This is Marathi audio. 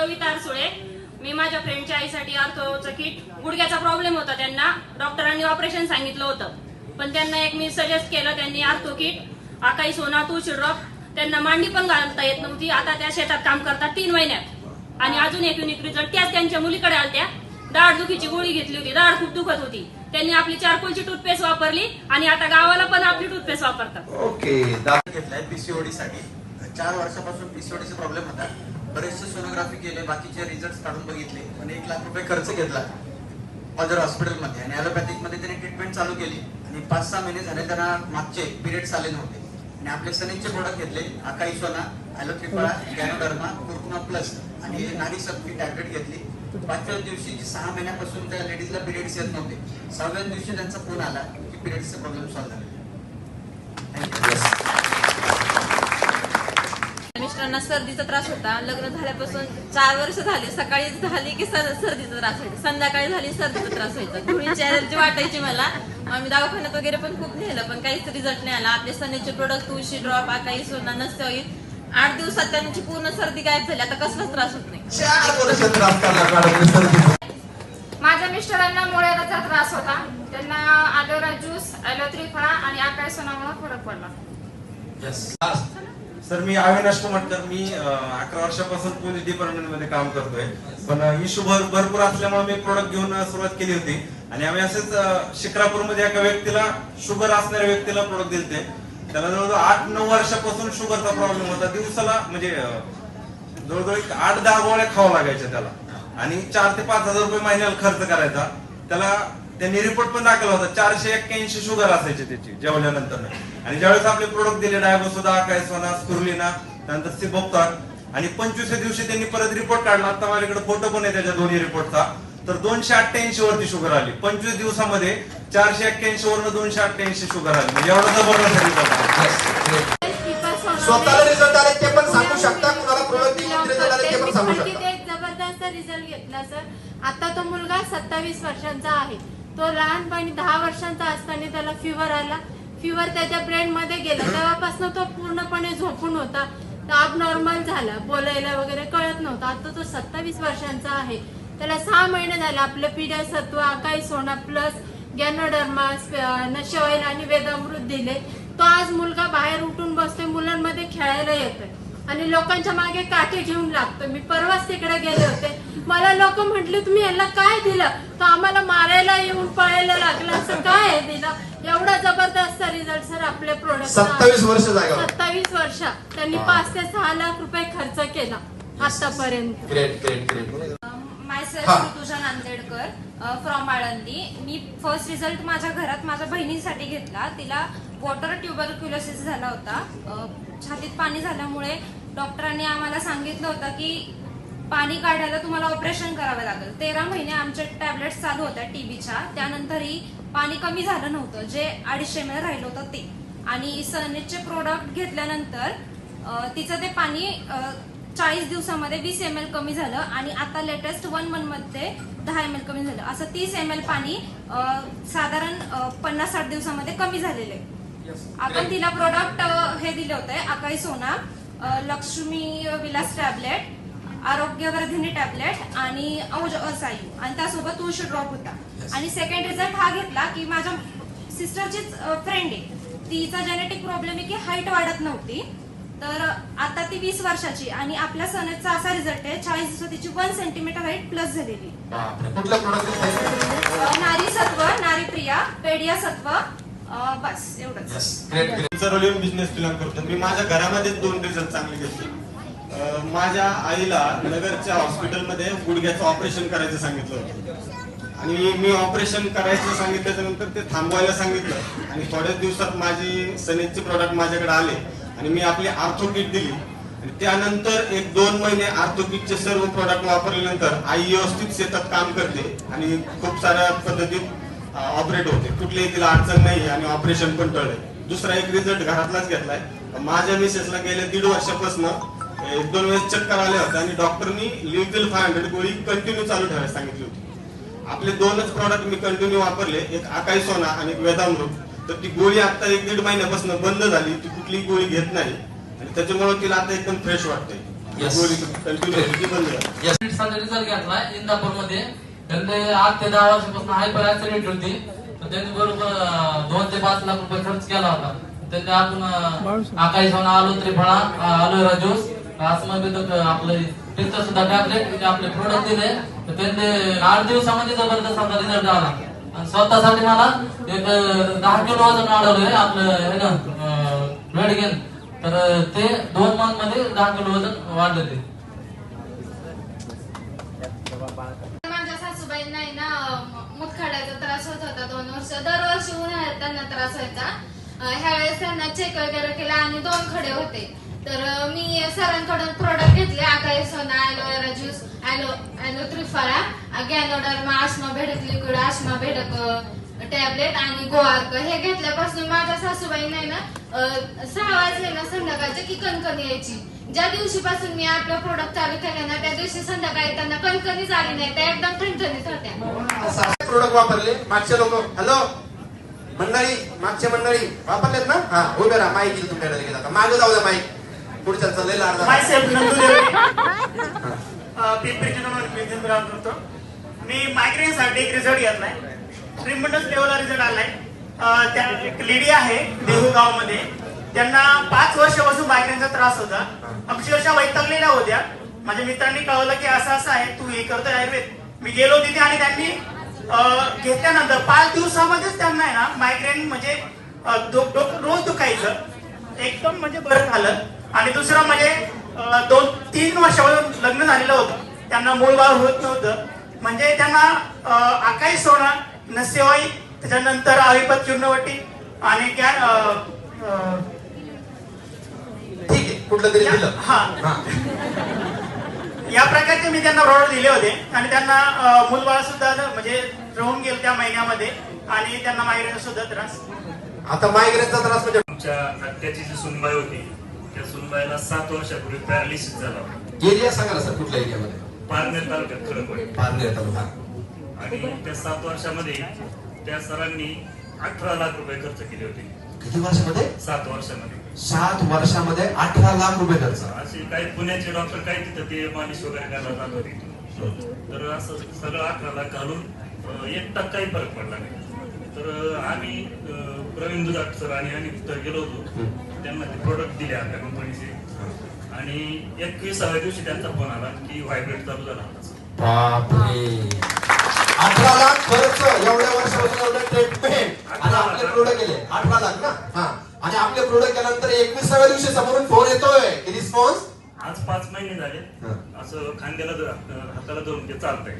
कविता अरसुळे मी माझ्या फ्रेंडच्या आईसाठी आर्थोचं किट गुडघ्याचा प्रॉब्लेम होता त्यांना. डॉक्टरांनी ऑपरेशन सांगितलं होतं. पण त्यांना एक मी सजेस्ट केलं त्यांनी आर्थो किट आकाई सोना तुळशी ड्रॉप त्यांना मांडी पण घालता येत नव्हती. आता त्या शेतात काम करतात तीन महिन्यात. आणि अजून एक युनिक रिझल्ट त्याच त्यांच्या मुलीकडे आलत्या. दाढ दुखीची गोळी घेतली होती. दाढ खूप दुखत होती. त्यांनी आपली चारकोलची टूथपेस्ट वापरली आणि आता गावाला पण आपली टूथपेस्ट वापरतात. ओके दा- घेतलाय पीसीओडी साठी. चार वर्षापासून पीसीओडीचा प्रॉब्लेम होता. बरेचसे सोनोग्राफी केले बाकीचे रिझल्ट काढून बघितले. आणि एक लाख रुपये खर्च घेतला. ऑदर हॉस्पिटलमध्ये आणि ॲलोपॅथिकमध्ये त्यांनी ट्रीटमेंट चालू केली. आणि पाच सहा महिने झाले त्यांना मागचे पिरियड्स आले नव्हते. आणि आपले सनीचे प्रोडक्ट घेतले अकाई सोना ॲलोथ्रिपळा गॅनोडर्मा कुर्कुमा प्लस आणि नाडी सक्ती टॅबलेट घेतली. पाचव्या दिवशी जी सहा महिन्यापासून त्या लेडीजला पिरियड्स येत नव्हते सहाव्या दिवशी त्यांचा फोन आला की पिरियड्सचा प्रॉब्लेम सॉल्व्ह झाला. थँक्यू मिस्टरांना सर्दीचा त्रास होता. लग्न झाल्यापासून चार वर्ष झाले. सकाळी झाली की सर- सर्दीचा त्रास व्हायचा. संध्याकाळी झाली सर्दीचा त्रास व्हायचा. धुळीची ॲलर्जी वाटायची मला. आम्ही दवाखान्यात वगैरे पण खूप नेलं पण काहीच रिझल्ट नाही आला. आपले सनेचे प्रोडक्ट तुळशी ड्रॉप काही सोना नसते आठ दिवसात त्यांची पूर्ण सर्दी गायब झाली. आता कसलाच त्रास होत नाही. माझ्या मिस्टरांना मुळ्याचा त्रास होता. त्यांना ॲलोरा ज्यूस ॲलोथ्री फळा आणि आकाश सोनामुळे फरक पडला. सर मी अविनाश कुमटकर मी अकरा वर्षापासून पोलीस डिपार्टमेंटमध्ये काम करतोय. पण इश्यू भर भरपूर असल्यामुळे मी प्रोडक्ट घेऊन सुरुवात केली होती. आणि आम्ही असेच शिक्रापूरमध्ये एका व्यक्तीला शुगर असणाऱ्या व्यक्तीला प्रोडक्ट दिलते. त्याला जवळजवळ आठ नऊ वर्षापासून शुगरचा प्रॉब्लेम होता. दिवसाला म्हणजे जवळजवळ एक आठ दहा गोळ्या खावा लागायच्या त्याला. आणि चार ते पाच हजार रुपये महिन्याला खर्च करायचा. त्याला त्यांनी रिपोर्ट पण दाखवला होता. चारशे एक्क्याऐंशी शुगर असायची त्याची जेवल्यानंतर. आणि ज्यावेळेस आपले प्रोडक्ट दिले डायबोसोदा काय सोना स्कुर्लिना त्यानंतर सिबोक्तार आणि पंचवीसव्या दिवशी त्यांनी परत रिपोर्ट काढला. आता माझ्याकडे फोटो पण आहे त्याच्या दोन्ही रिपोर्टचा तर दोनशे अठ्ठ्याऐंशी वरती शुगर आली. पंचवीस दिवसामध्ये चारशे एक्क्याऐंशी वरनं दोनशे अठ्ठ्याऐंशी शुगर आली. म्हणजे एवढा जबरदस्त great. स्वतःला रिझल्ट आले ते पण सांगू शकता? कुणाला प्रोडक्ट रिझल्ट आले ते पण सांगू ते शकता? एक जबरदस्त रिझल्ट घेतला सर आता तो मुलगा सत्तावीस वर्षांचा आहे. तो लहानपणी दहा वर्षांचा असताना त्याला फिवर आला. फिवर त्याच्या ब्रेन मध्ये गेला. तेव्हापासून तो पूर्णपणे झोपून होता. ताप नॉर्मल झाला. बोलायला वगैरे कळत नव्हता. आता तो सत्तावीस वर्षांचा आहे. त्याला सहा महिने झाले. आपलं पिढ्या सत्व अकाई सोना प्लस गॅनोडर्मा नशे आणि वेदामृत दिले. तो आज मुलगा बाहेर उठून बसतोय. मुलांमध्ये खेळायला येतोय. आणि लोकांच्या मागे काठी घेऊन लागतो मी परवाच तिकडे गेले मला लोक म्हटले तुम्ही यांना काय दिलं? तो आम्हाला मारायला येऊन पळायला लागला. असं काय दिलं? एवढा जबरदस्त रिझल्ट सर आपल्या प्रोडक्ट सत्तावीस वर्ष जागा सत्तावीस वर्ष. त्यांनी. पाच ते सहा लाख रुपये खर्च केला आतापर्यंत. ग्रेट ग्रेट ग्रेट माय हा. Self Rutuja Nandedkar from Alandi. Me first result माझ्या घरात माझ्या बहिणीसाठी घेतला. तिला वॉटर ट्युबरक्युलोसिस झाला होता. छातीत पाणी झाल्यामुळे डॉक्टरांनी आम्हाला सांगितलं होतं की पाणी काढायला तुम्हाला ऑपरेशन करावं लागेल. तेरा महिने आमचे टॅबलेट्स चालू होत्या टीबीच्या त्यानंतरही पाणी कमी झालं नव्हतं. जे अडीचशे एम राहिलं होतं ते. आणि सनेजचे प्रोडक्ट घेतल्यानंतर तिचं ते पाणी चाळीस दिवसामध्ये वीस एम एल कमी झालं. आणि आता लेटेस्ट वन मंथमध्ये दहा एम एल कमी झालं. असं तीस एम एल पाणी साधारण पन्नास साठ दिवसामध्ये कमी झालेलं आहे. आपण तिला प्रोडक्ट हे दिले होते अकाई सोना लक्ष्मी विलास टॅबलेट आरोग्यवर्धिनी टॅबलेट आणि औज असायू. आणि त्यासोबत तुळशी ड्रॉप होता. आणि सेकंड रिझल्ट हा घेतला की माझ्या सिस्टरचीच फ्रेंड आहे. तिचा जेनेटिक प्रॉब्लेम आहे की हाईट वाढत नव्हती. तर आता ती वीस वर्षाची आणि आपल्या सनेचा असा रिझल्ट आहे चाळीस दिवसात तिची वन सेंटीमीटर हाईट प्लस झालेली नारी सत्व नारी प्रिया पेडिया सत्व बस एवढंच. बिझनेस प्लॅन करतो. मी माझ्या घरामध्ये दोन रिझल्ट चांगले घेतले. माझ्या आईला नगरच्या हॉस्पिटलमध्ये गुडघ्याचं ऑपरेशन करायचं सांगितलं होतं. आणि मी ऑपरेशन करायचं सांगितल्याच्या नंतर ते थांबवायला सांगितलं. आणि थोड्याच दिवसात माझी सनेजचे प्रॉडक्ट माझ्याकडे आले. आणि मी आपली आर्थोकिट दिली. आणि त्यानंतर एक दोन महिने आर्थोकिटचे सर्व प्रॉडक्ट वापरल्यानंतर आई व्यवस्थित शेतात काम करते. आणि खूप साऱ्या पद्धतीत ऑपरेट होते. कुठलीही तिला अडचण नाही आणि ऑपरेशन पण टळले दुसरा एक रिझल्ट घरातलाच घेतलाय. माझ्या मिसेसला गेल्या दीड वर्षापासून एक दोन वेळेस चक्कर आल्या होत्या आणि डॉक्टरनी लिव्हिल फाय हंड्रेड गोळी कंटिन्यू चालू ठेवायला सांगितली होती. आपले दोनच प्रॉडक्ट मी कंटिन्यू वापरले एक आकाई सोना आणि एक वेदामृत. तर ती गोळी आता एक दीड महिन्यापासून बंद झाली ती कुठलीही गोळी घेत नाही. आणि त्याच्यामुळे तिला आता एकदम फ्रेश वाटते होती रिझल्ट घेतलाय इंदापूरमध्ये. त्यांनी आठ ते दहा वर्षापासून हायपर ऍसिडिटी होती. त्यांनी बरोबर दोन ते पाच लाख रुपये खर्च केला होता. त्यांनी आपण आकाई सोना आलो त्रिफळा अलोवेरा ज्यूस अस्मबिदक आपले सुद्धा टॅबलेट आपले प्रोडक्ट दिले तर त्यांनी आठ दिवसामध्ये जबरदस्त आमचा रिझल्ट आला. आणि स्वतःसाठी मला एक दहा किलो वजन वाढवलंय आपलं हे ना गेन तर ते दोन मंथमध्ये दहा किलो वजन वाढलं ते माझ्या सासूबाईंना आहे ना मुतखड्याचा त्रास होत होता दोन वर्ष. दरवर्षी उन्हाळ्यात त्यांना त्रास व्हायचा. ह्यावेळेस त्यांना चेक वगैरे केला आणि दोन खडे होते. तर मी सरांकडून प्रोडक्ट घेतले. आकाई सोना aloe vera juice aloe aloe triphala ganoderma आश्मा भेडक लिक्विड आश्मा भेडक टॅबलेट आणि गोआर्क हे घेतल्यापासून माझ्या सासूबाई नाही ना सहा वाजले ना संध्याकाळची की कणकण यायची. ज्या दिवशीपासून मी आपलं प्रोडक्ट चालू केलं ना त्या दिवशी संध्याकाळी त्यांना कणकणी झाली नाही त्या एकदम ठणठणीत होत्या. प्रोडक्ट वापरले. मागचे लोक हॅलो मंडळी मागच्या मंडळी वापरलेत ना? हा उभे राहा माईक येईल तुमच्याकडे. मागे जाऊ द्या माईक पुढच्या चाललंय लाड मायसेल्फ नंदू पिंपरी चिंचवड होतो मी मायग्रेन साठी एक रिझल्ट घेतलाय. ट्रिमंडस लेवलला रिझल्ट आलाय. त्या एक लेडी आहे देहू गावमध्ये त्यांना पाच वर्षापासून मायग्रेनचा त्रास होता. अक्षरशः वैतागलेल्या होत्या. माझ्या मित्रांनी कळवलं की असं असं आहे तू हे करतोय आयुर्वेद मी गेलो तिथे आणि त्यांनी घेतल्यानंतर पाच दिवसामध्येच त्यांना आहे ना मायग्रेन म्हणजे रोज दुखायचं. एकदम म्हणजे बरं झालं. आणि दुसरं म्हणजे दोन तीन वर्षापासून लग्न झालेलं होतं. त्यांना मूळ बाळ होत नव्हतं. म्हणजे त्यांना आकाई सोना नसेवाई त्याच्यानंतर अविपत चूर्णवटी आणि ठीक आहे कुठलं तरी दिलं. हा. या प्रकारचे मी त्यांना प्रॉडक्ट दिले होते. आणि त्यांना अं, मूलबाळ सुद्धा म्हणजे राहून गेलं त्या महिन्यामध्ये. आणि त्यांना मायग्रेन सुद्धा त्रास. आता मायग्रेनचा त्रास म्हणजे आमच्या आत्याची जी सुनबाई होती त्या सुनबाईला सात वर्षापूर्वी पॅरालिसिस झाला. एरिया सांगा ना सर कुठल्या एरियामध्ये? पारनेर तालुक्यात खडकवाडी. पारनेर तालुका. आणि त्या सात वर्षामध्ये त्या सरांनी अठरा लाख रुपये खर्च केले होते. किती वर्षामध्ये? सात वर्षामध्ये. सात वर्षामध्ये अठरा लाख रुपये खर्च. असे काही पुण्याचे डॉक्टर काही तिथं ते मालिश वगैरे करायला जात होते. तर असं सगळं अठरा लाख घालून अं, एक टक्काही फरक पडला नाही. तर आम्ही प्रवीण दुधाट सर आणि आम्ही तिथं गेलो होतो. त्यांना ते प्रोडक्ट दिले आपल्या कंपनीचे आणि एकविसाव्या दिवशी त्यांचा फोन आला की व्हायब्रेट चालू झाला अठरा लाख खर्च एवढ्या वर्षापासून एवढं ट्रीटमेंट आणि आपले प्रोडक्ट गेले अठरा लाख ना? हा. आणि आपले प्रोडक्ट केल्यानंतर एकविसाव्या दिवशी समोरून फोन येतोय. रिस्पॉन्स आज पाच महिने झाले. असं खांद्याला हाताला धरून ते चालतंय.